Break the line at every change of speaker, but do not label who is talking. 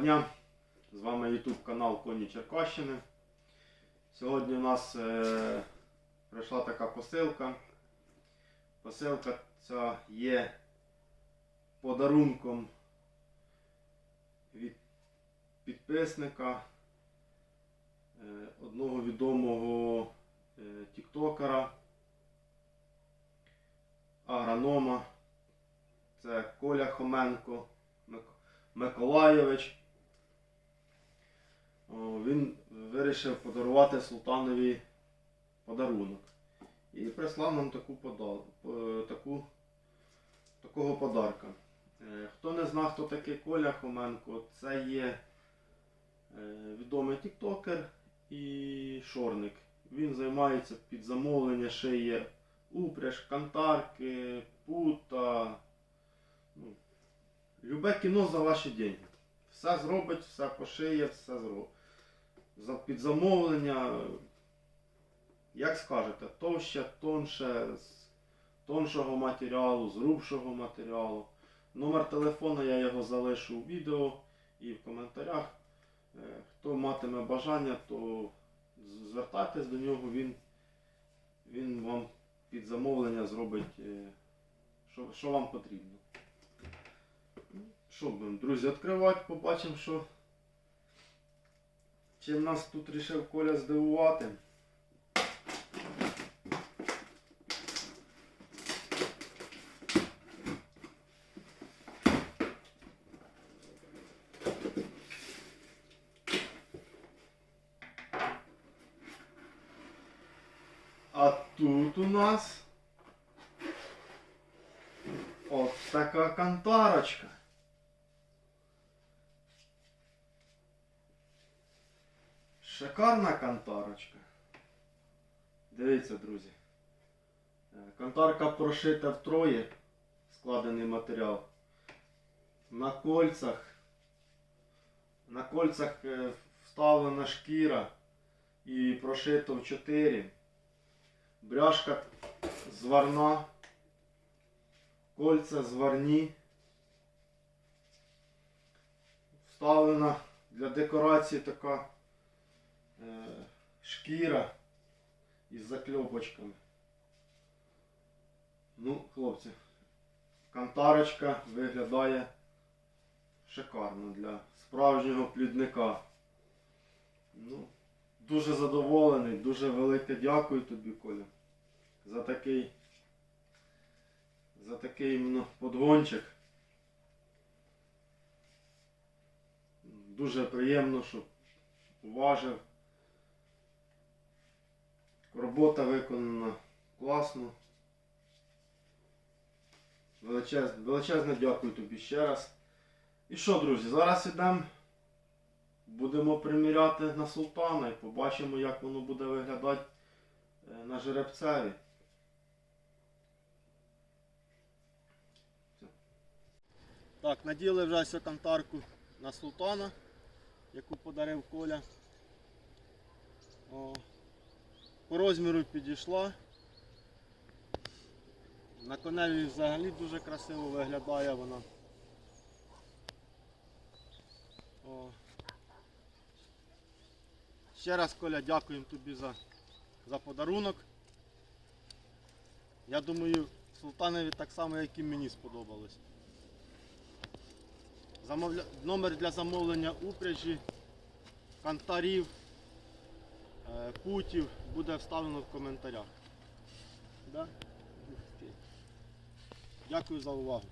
дня! З вами YouTube канал Коні Черкащини. Сьогодні у нас е, прийшла така посилка. Посилка ця є подарунком від підписника е, одного відомого е, тіктокера, агронома. Це Коля Хоменко Мик- Миколайович. Вирішив подарувати султанові подарунок. І прислав нам таку подал, таку, такого подарка. Е, Хто не знає, хто такий Коля Хоменко, це є е, відомий тіктокер і шорник. Він займається під замовлення, шиє упряж, кантарки, пута. Ну, любе кіно за ваші деньги. Все зробить, все пошиє, все зробить. Під замовлення, як скажете, товще, тонше, з тоншого матеріалу, з грубшого матеріалу. Номер телефону я його залишу у відео і в коментарях. Е, Хто матиме бажання, то звертайтесь до нього, він, він вам під замовлення зробить, е, що, що вам потрібно. Що будемо, друзі, відкривати, побачимо, що чим нас тут рішив Коля здивувати. А тут у нас от така кантарочка. Шикарна кантарочка. Дивіться, друзі. Е, Кантарка прошита втроє, складений матеріал. На кольцах. На кольцах е, вставлена шкіра і прошито в 4. Бряшка зварна. Кольця зварні. Вставлена для декорації така шкіра із закльопочками. Ну, хлопці, кантарочка виглядає шикарно для справжнього плідника. Ну, дуже задоволений, дуже велике дякую тобі, Коля, за такий, за такий іменно подгончик. Дуже приємно, що уважив. Робота виконана класно. Величезне, величезне дякую тобі ще раз. І що, друзі, зараз ідемо, будемо приміряти на султана і побачимо, як воно буде виглядати е, на жеребцеві. Так, наділи вже ось кантарку на султана, яку подарив Коля. О, по розміру підійшла. На коневі взагалі дуже красиво виглядає вона. О. Ще раз, Коля, дякуємо тобі за, за подарунок. Я думаю, Султанові так само, як і мені сподобалось. Замовля... Номер для замовлення упряжі, кантарів, путів буде вставлено в коментарях. Да? Дякую за увагу.